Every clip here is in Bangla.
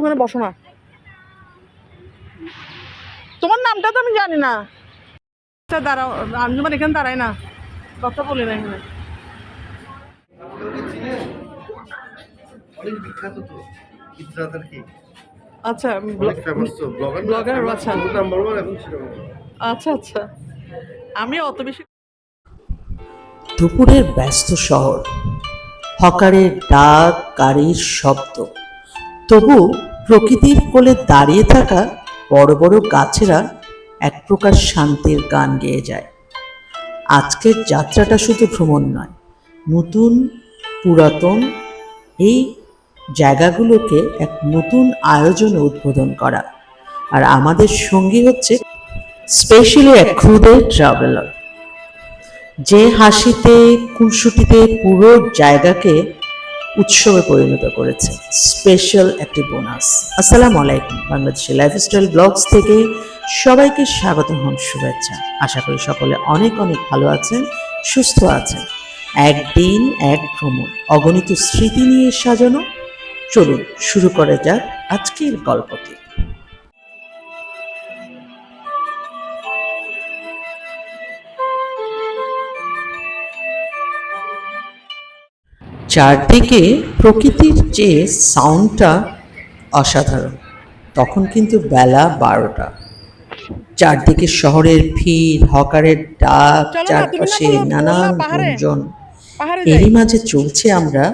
ওখানে বসো না। তোমার নামটা তো আমি জানি না। আচ্ছা দাঁড়াও আঞ্জুমান এখানে দাঁড়ায় না। কথা বলি না এখানে। অনেক বিখ্যাত তো। চিত্রাতার কি? আচ্ছা ব্লগার আচ্ছা। আচ্ছা আচ্ছা। আমি অত বেশি দুপুরের ব্যস্ত শহর। হকারের ডাক গাড়ির শব্দ। তবু প্রকৃতির কোলে দাঁড়িয়ে থাকা বড় বড় গাছেরা এক প্রকার শান্তির গান গেয়ে যায়। আজকের যাত্রাটা শুধু ভ্রমণ নয়, নতুন, পুরাতন এই জায়গাগুলোকে এক নতুন আয়োজনে উদ্বোধন করা। আর আমাদের সঙ্গী হচ্ছে স্পেশালি এক ক্ষুদে ট্রাভেলার। যে হাসিতে, খুনসুটিতে পুরো জায়গাকে উৎসবে পরিণত করেছে। স্পেশাল একটি বোনাস। আসসালাম আলাইকুম, বাংলাদেশের লাইফস্টাইল ব্লগস থেকে সবাইকে স্বাগত হন শুভেচ্ছা। আশা করি সকলে অনেক অনেক ভালো আছেন, সুস্থ আছেন। একদিন এক ভ্রমণ, অগণিত স্মৃতি নিয়ে সাজানো। চলুন, শুরু করে যাক আজকের গল্পটি। চারদিকে প্রকৃতির যে সাউন্ডটা অসাধারণ তখন কিন্তু বেলা বারোটা। চারদিকে শহরের ভিড় হকারের ডাক চারপাশে নানান। গুঞ্জন। এরই মাঝে চলছে আমরা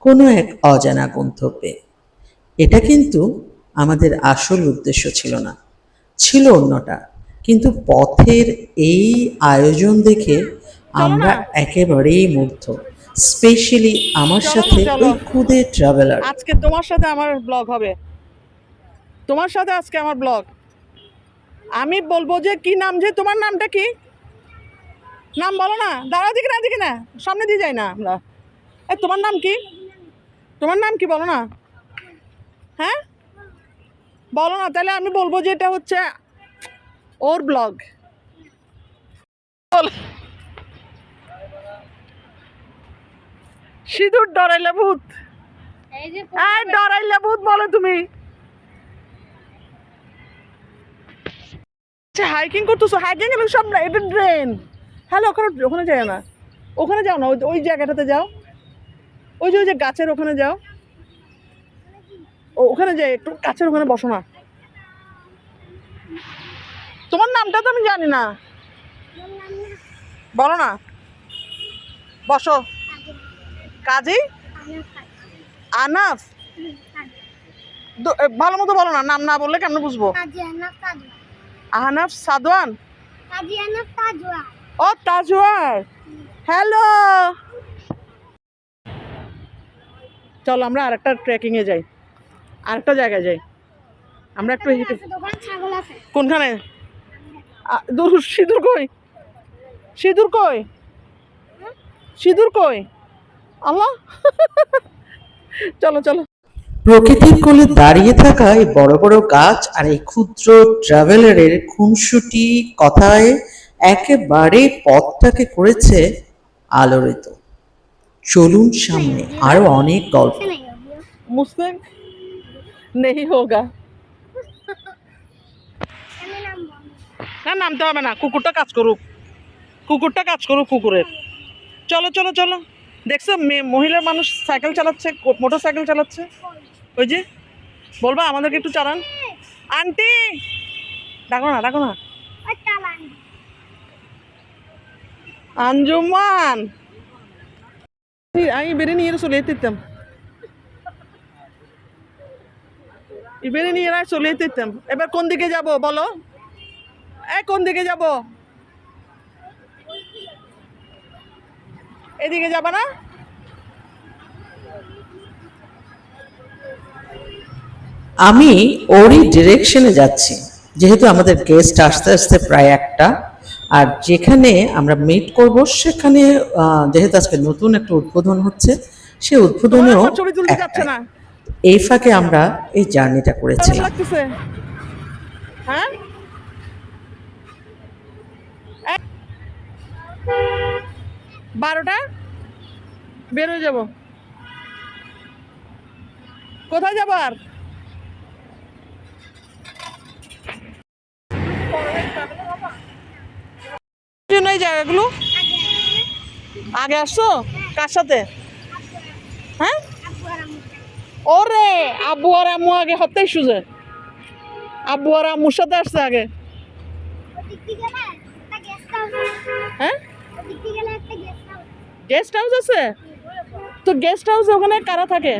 কোনো এক অজানা গন্তব্যে। এটা কিন্তু আমাদের আসল উদ্দেশ্য ছিল না ছিল অন্যটা। কিন্তু পথের এই আয়োজন দেখে আমরা একেবারেই মুগ্ধ। স্পেশালি আমার সাথে ওই খুদে ট্রাভেলার আজকে তোমার সাথে আমার ব্লগ হবে। তোমার সাথে আজকে আমার ব্লগ আমি বলব যে কি নাম যে তোমার নামটা কি? নাম বলো না। দাঁড়া দিকে না দিকে না। সামনে দিয়ে যাই না আমরা। এই তোমার নাম কি? তোমার নাম কি বলো না? হ্যাঁ? বলো না তাহলে আমি বলব যে এটা হচ্ছে ওর ব্লগ সিঁদুর ডরাইলে ভূত। এই ডরাইলে ভূত বলো তুমি। আচ্ছা হাইকিং করতেছো? হাইকিং এর সব না এটা ড্রেন হ্যালো ওখানে ওখানে যাও না। ওখানে যাও না ওই- ওই জায়গাটাতে যাও। ওই যে ওই যে গাছের ওখানে যাও। ও ওখানে যাই একটু গাছের ওখানে বসো না। তোমার নামটা তো আমি জানি না। বলো না। বসো। কাজী? আনাফ? ভালো মতো বলো না নাম না বললে কেমন বুঝব? আহনাফ সাদওয়ান। ও তাজওয়ার হ্যালো। চলো আমরা আরেকটা ট্রেকিং এ যাই। আরেকটা জায়গায় যাই। আমরা একটু হেঁটে কোনখানে? সিঁদুর কই? সিঁদুর কই? সিঁদুর কই? আল্লাহ। চলো চলো। প্রকৃতির কোলে দাঁড়িয়ে থাকা এই বড় বড় গাছ আর এই ক্ষুদ্র ট্রাভেলারের খুনসুটি কথায় একেবারে পথটাকে করেছে আলোড়িত। চলুন সামনে আরও অনেক গল্প। মুসলিম নেই হোগা। না নামতে হবে না। কুকুরটা কাজ করুক। কুকুরটা কাজ করুক কুকুরের। চলো চলো চলো। দেখছ মেয়ে মহিলা মানুষ সাইকেল চালাচ্ছে মোটর সাইকেল চালাচ্ছে? ওই যে, বলবা আমাদেরকে একটু চালান। আন্টি! ডাকো না ডাকো না। আঞ্জুমান! আমি বেরিয়ে নিয়ে চলে যেতাম বেরে নিয়ে চলে যেতাম এবার কোন দিকে যাব বলো? এ কোন দিকে যাব? এদিকে যাবা না? আমি ওরই ডিরেকশনে যাচ্ছি। যেহেতু আমাদের গেস্ট আসতে আসতে প্রায় একটা আর যেখানে আমরা মিট করব সেখানে যেহেতু আজকে নতুন একটা উদ্বোধন হচ্ছে সেই উদ্বোধনেও এই ফাঁকে আমরা এই জার্নিটা করেছি হ্যাঁ? বারোটা? বেরোয় যাব। কোথায় যাব আর? জায়গাগুলো আগে আসছো? কার সাথে? হ্যাঁ? ওরে, আব্বু আর আম্মু আগে হতেই সুজে। আব্বু আর আম্মুর সাথে আসছে আগে। হ্যাঁ? গেস্ট হাউস আছে? তো গেস্ট হাউসে ওখানে কারা থাকে?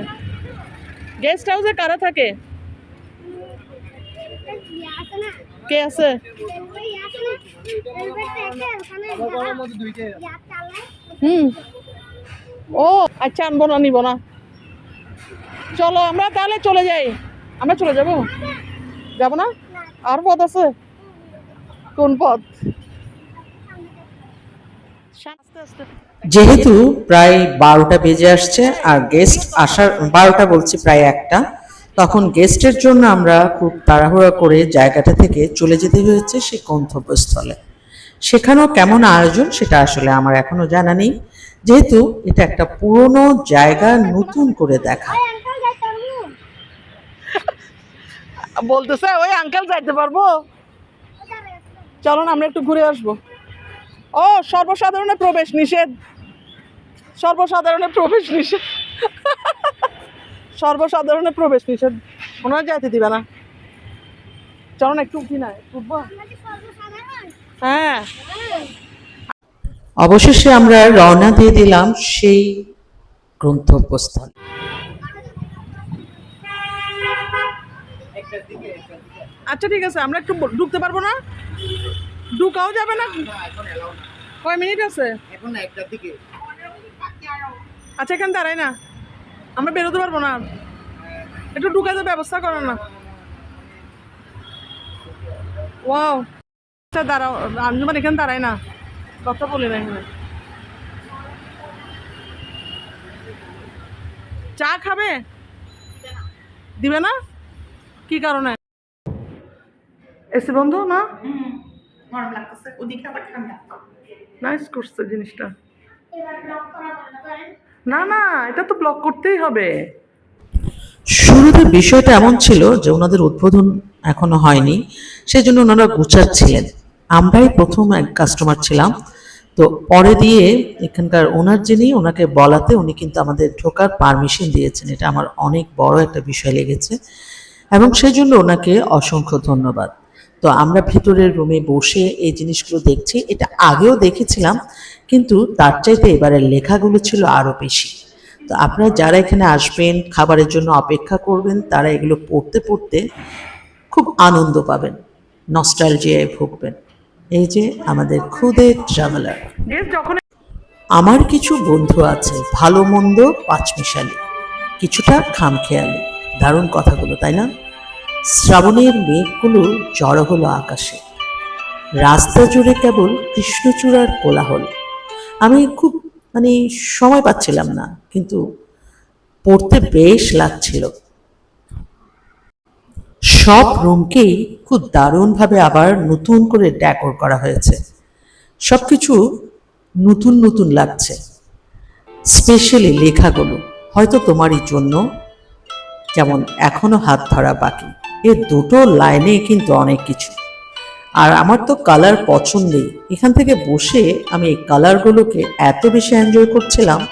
গেস্ট হাউসে কারা থাকে? কে আছে? হুম। ও আচ্ছা আনব না, নিব না। চলো, আমরা তাহলে চলে যাই। আমরা চলে যাব? যাব না? আর পথ আছে? কোন পথ? আস্তে আস্তে। যেহেতু প্রায় বারোটা বেজে আসছে আর গেস্ট আসার বারোটা বলছি প্রায় একটা তখন গেস্টের জন্য আমরা খুব তাড়াহুড়া করে জায়গাটা থেকে চলে যেতে হয়েছে সেই গন্তব্যস্থলে। সেখানেও কেমন আয়োজন সেটা আসলে আমার এখনও জানা নেই। যেহেতু এটা একটা পুরনো জায়গা নতুন করে দেখা। বলতেছে ওই আঙ্কেল যাইতে পারব? চলো না আমরা একটু ঘুরে আসব। ও সর্বসাধারণের প্রবেশ নিষেধ। সর্বসাধারণের প্রবেশ নিষেধ। সর্বসাধারণের প্রবেশ নিষেধ। ওনারা যাইতে দিবে না। চলো না একটু উঠি না উঠবো? কি সর্বসাধারণ হ্যাঁ। অবশেষে আমরা রওনা দিয়ে দিলাম সেই গন্তব্যস্থল। আচ্ছা ঠিক আছে আমরা একটু ঢুকতে পারব না? ঢুকাও যাবে না? কয় মিনিট আছে? এখন একটার দিকে। আচ্ছা এখানে দাঁড়াই না। আমরা বেরোতে পারব না। একটু ঢুকাতে ব্যবস্থা করো না। ওয়াও। আচ্ছা দাঁড়াও। আঞ্জুমান এখানে দাঁড়াই না। কথা বলি না এখানে চা খাবে? দিবে না? কি কারণে? এসি বন্ধ না? গরম লাগতেছে। ওদিকে আবার ঠান্ডা। নাইস করছে জিনিসটা। এবার ব্লক করা বন্ধ করেন। না না এটা তো ব্লক করতেই হবে। শুরুতে বিষয়টা এমন ছিল যে ওনাদের উদ্বোধন এখনও হয়নি সেই জন্য ওনারা গুছাচ্ছিলেন। আমরাই প্রথম এক কাস্টমার ছিলাম তো পরে দিয়ে এখানকার ওনার যিনি ওনাকে বলাতে উনি কিন্তু আমাদের ঢোকার পারমিশন দিয়েছেন। এটা আমার অনেক বড় একটা বিষয় লেগেছে এবং সেই জন্য ওনাকে অসংখ্য ধন্যবাদ। তো আমরা ভিতরের রুমে বসে এই জিনিসগুলো দেখছি। এটা আগেও দেখেছিলাম কিন্তু তার চাইতে এবারের লেখাগুলো ছিল আরও বেশি। তো আপনারা যারা এখানে আসবেন খাবারের জন্য অপেক্ষা করবেন তারা এগুলো পড়তে পড়তে খুব আনন্দ পাবেন নস্টালজিয়ায় ভুগবেন। এই যে আমাদের খুদে ট্রাভেলার আমার কিছু বন্ধু আছে ভালো মন্দ পাঁচমিশালি কিছুটা খামখেয়ালি। দারুণ কথাগুলো তাই না? শ্রাবণের মেঘগুলো জড়ো হলো আকাশে। রাস্তা জুড়ে কেবল কৃষ্ণচূড়ার কোলাহল। আমি খুব মানে সময় পাচ্ছিলাম না, কিন্তু পড়তে বেশ লাগছিল। সব রুমকেই খুব দারুণভাবে আবার নতুন করে ডেকোর করা হয়েছে। সব কিছু নতুন নতুন লাগছে। স্পেশালি লেখাগুলো, হয়তো তোমারই জন্য, যেমন এখনও হাত ধরা বাকি। এর দুটো লাইনে কিন্তু অনেক কিছু। আর আমার তো কালার পছন্দেই। এখান থেকে বসে আমি এই কালারগুলোকে এত বেশি এনজয় করছিলাম।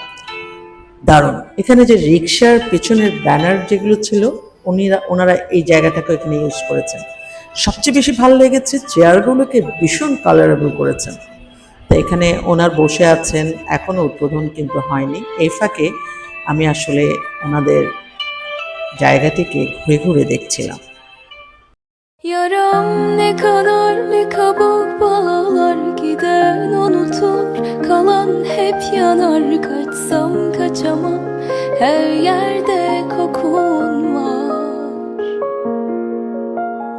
দারুণ। এখানে যে রিক্সার পেছনের ব্যানার যেগুলো ছিল, উনিরা, ওনারা এই জায়গাটাকে এখানে ইউজ করেছেন। সবচেয়ে বেশি ভালো লেগেছে চেয়ারগুলোকে ভীষণ কালারেবল করেছেন। তো এখানে ওনার বসে আছেন এখনও উদ্বোধন কিন্তু হয়নি। এই ফাঁকে আমি আসলে ওনাদের জায়গাটিকে ঘুরে ঘুরে দেখছিলাম। Yaram ne kadar ne kabuk bağlar Giden unutur. Kalan hep yanar Kaçsam kaçamam. Her yerde kokun var.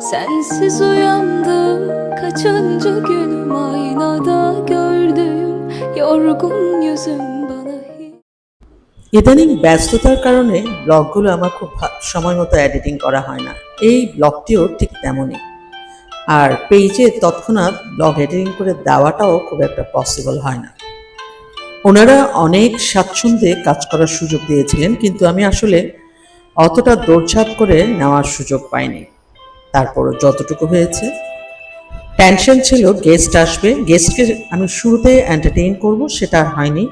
Sensiz uyandım kaçıncı günüm Aynada gördüğüm yorgun yüzüm ইদানিং ব্যস্ততার কারণে ব্লগগুলো আমার খুব সময় মতো এডিটিং করা হয় না। এই ব্লগটিও ঠিক তেমনই। আর পেজে তৎক্ষণাৎ ব্লগ এডিটিং করে দেওয়াটাও খুব একটা পসিবল হয় না। ওনারা অনেক স্বাচ্ছন্দ্যে কাজ করার সুযোগ দিয়েছিলেন, কিন্তু আমি আসলে অতটা দৌড়ঝাঁপ করে নেওয়ার সুযোগ পাইনি। তারপরও যতটুকু হয়েছে। টেনশন ছিল গেস্ট আসবে। গেস্টকে আমি শুরুতে এন্টারটেইন করব, সেটা হয়নি।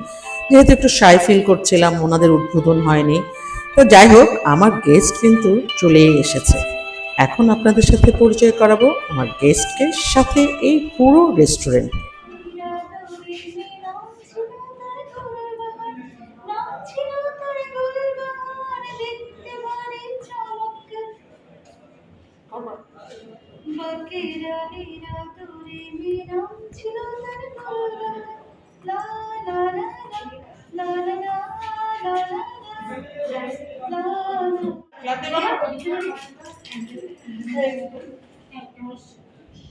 যেহেতু একটু সাই ফিল করছিলাম, ওনাদের উদ্বোধন হয়নি। তো যাই হোক, আমার গেস্ট কিন্তু চলেই এসেছে। এখন আপনাদের সাথে পরিচয় করাবো আমার গেস্টকে সাথে এই পুরো রেস্টুরেন্ট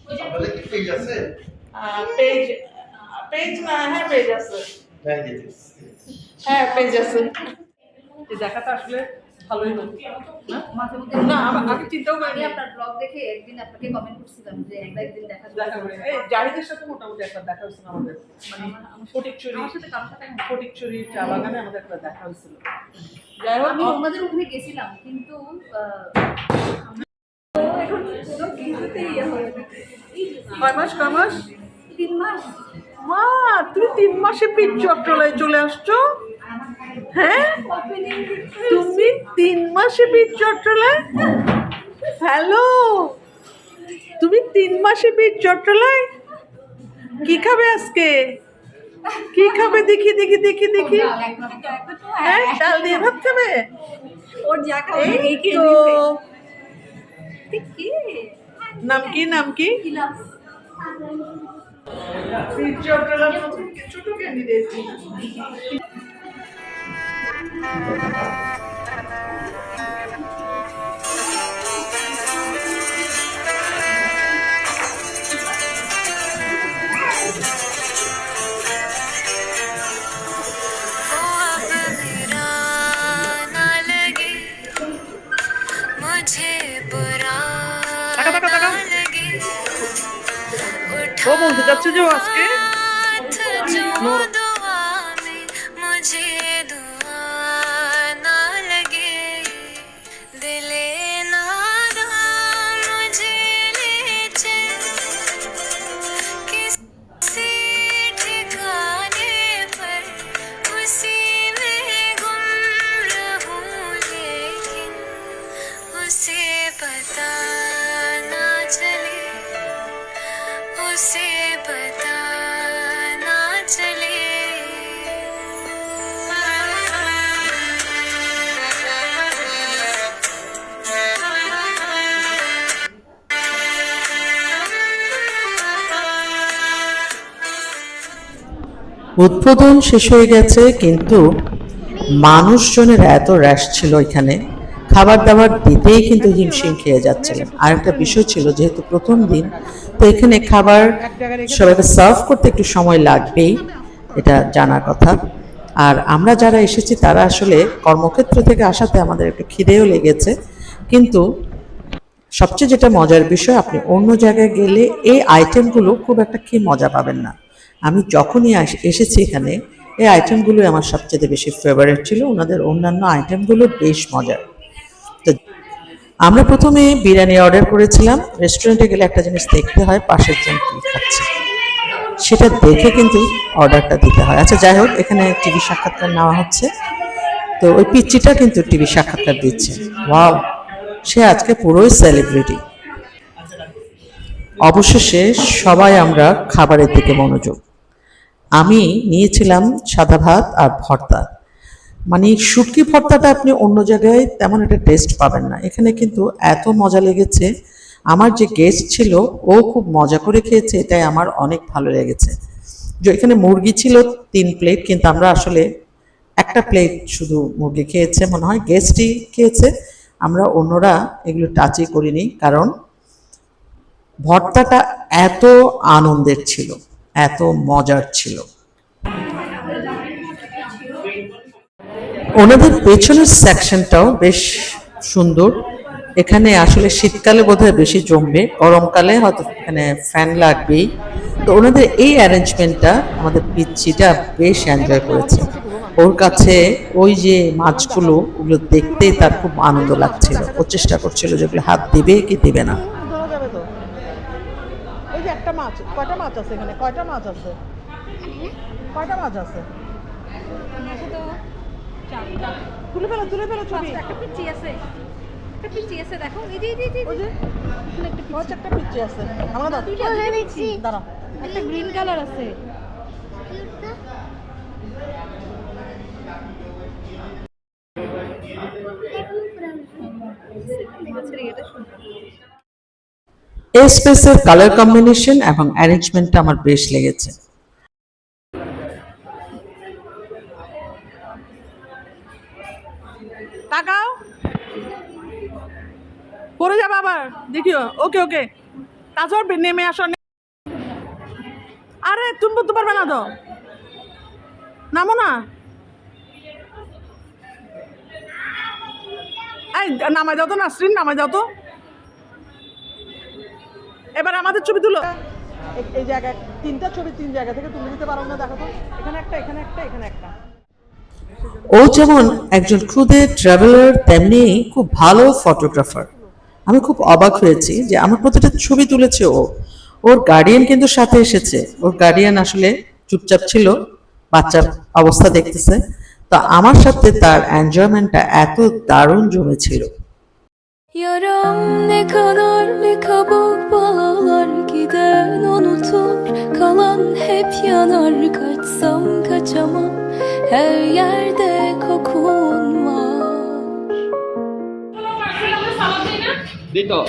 তাহলে কি পেজ আছে পেজ পেজ না হ্যাঁ পেজ আছে. তাই দিতে হ্যাঁ পেজ আছে. এই দেখাটা আসলে ভালোই হলো না? আমার চিন্তাও আপনার ব্লগ দেখে একদিন আপনাকে কমেন্ট করছিলাম যে একদিন দেখা দেখা করে। এই জাহিদের সাথে মোটামুটি একবার দেখা হয়েছিল আমাদের। মানে ফটিকচুরি আমার সাথে কারোর সাথে চা বাগানে আমাদের একবার দেখা হয়েছিল। যাই হোক আমি ওখানে গেছিলাম কিন্তু এখন কোনো কিছুতেই ইয়ে হয়ে গেছে। এই যে না, কয় মাস কয় মাস? তিন মাস। মা তুমি তিন মাসে পিচ চট্টলায় চলে আসছো? হ্যাঁ? তুমি তিন মাসে পিচ চট্টলায় হ্যালো? তুমি তিন মাসে পিচ চট্টলায় কি খাবে আজকে? কি খাবে? দেখি দেখি দেখি দেখি। হ্যাঁ ডাল দিয়ে ভাত খাবে? ওর যা খাওয়া এই এই তো। নাম কি নাম কি? ছোট ক্যান্ডিডেট ও বলতে যাচ্ছে যে ও আজকে? উদ্বোধন শেষ হয়ে গেছে, কিন্তু মানুষজনের এত র্যাশ ছিল এখানে। খাবার দাবার দিতেই কিন্তু হিমশিম খেয়ে যাচ্ছিলেন। আর একটা বিষয় ছিল, যেহেতু প্রথম দিন, তো এখানে খাবার সবাইকে সার্ভ করতে একটু সময় লাগবেই, এটা জানার কথা। আর আমরা যারা এসেছি, তারা আসলে কর্মক্ষেত্র থেকে আসাতে আমাদের একটু খিদেও লেগেছে। কিন্তু সবচেয়ে যেটা মজার বিষয়, আপনি অন্য জায়গায় গেলে এই আইটেমগুলো খুব একটা খেয়ে মজা পাবেন না। আমি যখনই এসেছি এখানে, এই আইটেমগুলোই আমার সবচেয়ে বেশি ফেভারিট ছিল। ওনাদের অন্যান্য আইটেমগুলো বেশ মজার। তো আমরা প্রথমে বিরিয়ানি অর্ডার করেছিলাম। রেস্টুরেন্টে গেলে একটা জিনিস দেখতে হয়, পাশের জন কী খাচ্ছে। সেটা দেখে কিন্তু অর্ডারটা দিতে হয়। আচ্ছা যাই হোক, এখানে টিভি সাক্ষাৎকার নেওয়া হচ্ছে। তো ওই পিচ্চিটা কিন্তু টিভি সাক্ষাৎকার দিচ্ছে। ওয়াও! সে আজকে পুরোই সেলিব্রিটি অবশেষে সবাই আমরা খাবারের দিকে মনোযোগ আমি নিয়েছিলাম সাদা ভাত আর ভর্তা। মানে শুটকি ভর্তাটা আপনি অন্য জায়গায় তেমন একটা টেস্ট পাবেন না। এখানে কিন্তু এত মজা লেগেছে। আমার যে গেস্ট ছিল, ও খুব মজা করে খেয়েছে, এটাই আমার অনেক ভালো লেগেছে। যে এখানে মুরগি ছিল তিন প্লেট কিন্তু আমরা আসলে একটা প্লেট শুধু মুরগি খেয়েছে মনে হয় গেস্টই খেয়েছে। আমরা অন্যরা এগুলো টাচই করিনি, কারণ ভর্তাটা এত আনন্দের ছিল। এত মজার ছিল। ওনাদের পেছনের সেকশনটাও বেশ সুন্দর। এখানে আসলে শীতকালে বোধহয় বেশি জমবে, গরমকালে হয়তো এখানে ফ্যান লাগবেই। তো ওনাদের এই অ্যারেঞ্জমেন্টটা আমাদের পিচ্ছিটা বেশ এনজয় করেছে। ওর কাছে ওই যে মাছগুলো, ওগুলো দেখতেই তার খুব আনন্দ লাগছিল। ও চেষ্টা করছিল যেগুলো হাত দেবে কি দেবে না। একটা মাছ কয়টা মাছ আছে এখানে? কয়টা মাছ আছে? কয়টা মাছ আছে? তো চারটা। তুলে ফেলো তুলে ফেলো ছবি। একটা পিচ্ছি আছে। একটা পিচ্ছি আছে দেখো। এই যে এই যে, এই যে ওই যে? এখানে একটা আছে। আমরা দাও। একটা গ্রিন কালার আছে। এই স্পেসের কালার কম্বিনেশন এবং অ্যারেঞ্জমেন্টটা আমার বেশ লেগেছে। তাকাও। পড়ে যাবে আবার, দেখিও। ওকে ওকে। তারপর নেমে আসো আরে তুমি বুঝতে পারবে না তো নামো না। এই, নামাই দাও তো নাসরিন নামাই দাও তো। এবার আমাদের ছবি তুলো। এই- জায়গায় তিনটা ছবি তিন জায়গা থেকে তুলে দিতে পারো না দেখো তো। এখানে একটা এখানে একটা এখানে একটা। ও যেমন একজন খুদে ট্রাভেলার তেমনি খুব ভালো ফটোগ্রাফার আমি খুব অবাক হয়েছি যে আমার প্রতিটা ছবি তুলেছে ও। ওর গার্ডিয়ান কিন্তু সাথে এসেছে। ওর গার্ডিয়ান আসলে চুপচাপ ছিল বাচ্চার অবস্থা দেখতেছে। তো আমার সাথে তার এনজয়মেন্টটা এত দারুণ জমেছিল। Yaram ne kanar ne kabuk bağlar Giden unutur. Kalan hep yanar Kaçsam kaçamam. Her yerde kokun var. Dito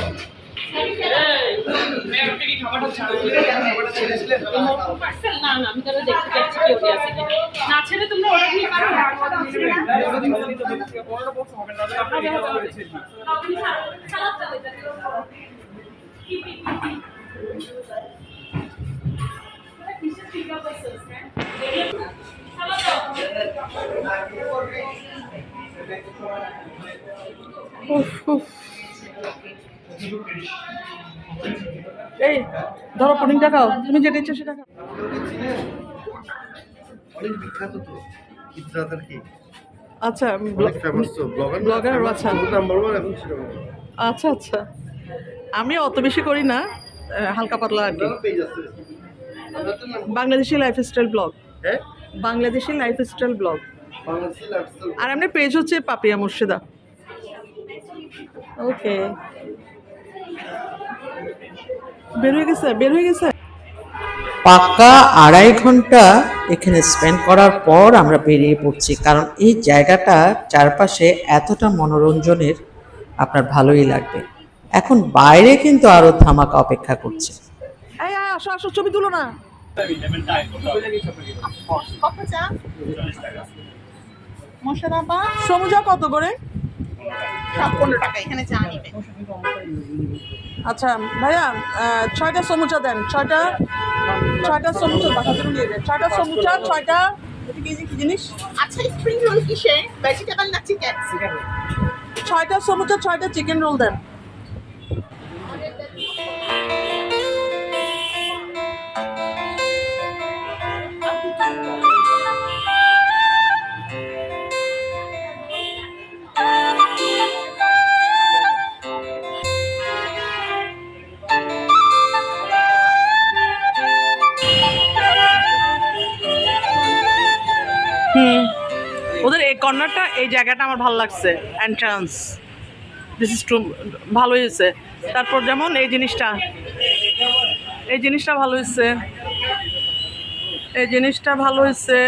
না না আমি তাহলে দেখতে চাচ্ছি কি ওটি না ছেড়ে তোমরা অর্ডার নিয়ে পারো সালাদ চালাই এই ধরো পুডিং দেখাও। তুমি যেটা ইচ্ছে সেটা খাও। অনেক বিখ্যাত তো ইদ্রাতার কি? আচ্ছা ব্লগার আচ্ছা। আচ্ছা আচ্ছা। আমি অত বেশি করি না হালকা পাতলা আর কি। বাংলাদেশি লাইফস্টাইল ব্লগ হ্যাঁ? বাংলাদেশি লাইফস্টাইল ব্লগ আর এমনি পেজ হচ্ছে পাপিয়া মুর্শিদা। ওকে বের হয়ে গেছে বের হয়ে গেছে। পাক্কা আড়াই ঘণ্টা এখানে স্পেন্ড করার পর আমরা বেরিয়ে পড়ছি কারণ এই জায়গাটা চারপাশে এতটা মনোরঞ্জনের আপনার ভালোই লাগবে। এখন বাইরে কিন্তু আরও ধামাকা অপেক্ষা করছে। আসো আসো ছবি তুলো না। সমুজা কত করে? পনেরো টাকা এখানে চা নিবে। আচ্ছা ভাইয়া ছয়টা সমুচা দেন। ছয়টা ছয়টা সমুচা বাসা থেকে নিয়ে যান ছয়টা সমুচা ছয়টা এটা কি কি জিনিস? আচ্ছা স্প্রিং রোল কিসে? ভেজিটেবল না চিকেন ছয়টা সমুচা ছয়টা চিকেন রোল দেন। জায়গাটা আমার ভালো লাগছে এন্ট্রান্স দিস ইজ টু ভালো হয়েছে। তারপর যেমন এই জিনিসটা এই জিনিসটা ভালো হয়েছে। এই জিনিসটা ভালো হয়েছে।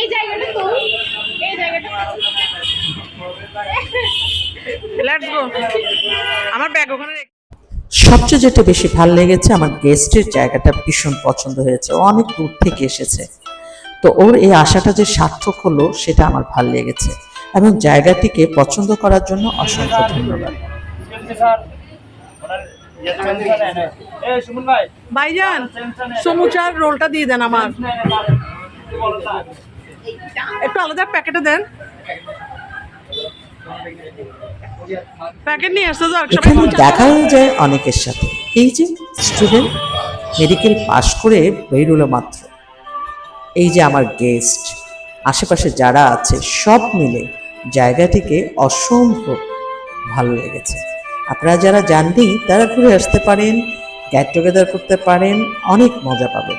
এই জায়গাটা তো। এই জায়গাটা লেটস গো আমার ব্যাগ ওখানে সবচেয়ে যেটা বেশি ভালো লেগেছে আমার গেস্টের জায়গাটা ভীষণ পছন্দ হয়েছে। ও অনেক দূর থেকে এসেছে। তো ওর এই আশাটা যে সার্থক হলো সেটা আমার ভালো লেগেছে। এবং জায়গাটিকে পছন্দ করার জন্য অসংখ্য ধন্যবাদ। ভাইজান সমুচার রোলটা দিয়ে দেন আমার। একটু আলাদা প্যাকেটে দেন। প্যাকেট নিয়ে আসতে যাও এখানে দেখা হয়ে যায় অনেকের সাথে। এই যে স্টুডেন্ট মেডিকেল পাশ করে বেরোলো মাত্র। এই যে আমার গেস্ট আশেপাশে যারা আছে সব মিলে জায়গাটিকে অসম্ভব ভালো লেগেছে। আপনারা যারা জাননি তারা ঘুরে আসতে পারেন গ্যাট টুগেদার করতে পারেন অনেক মজা পাবেন।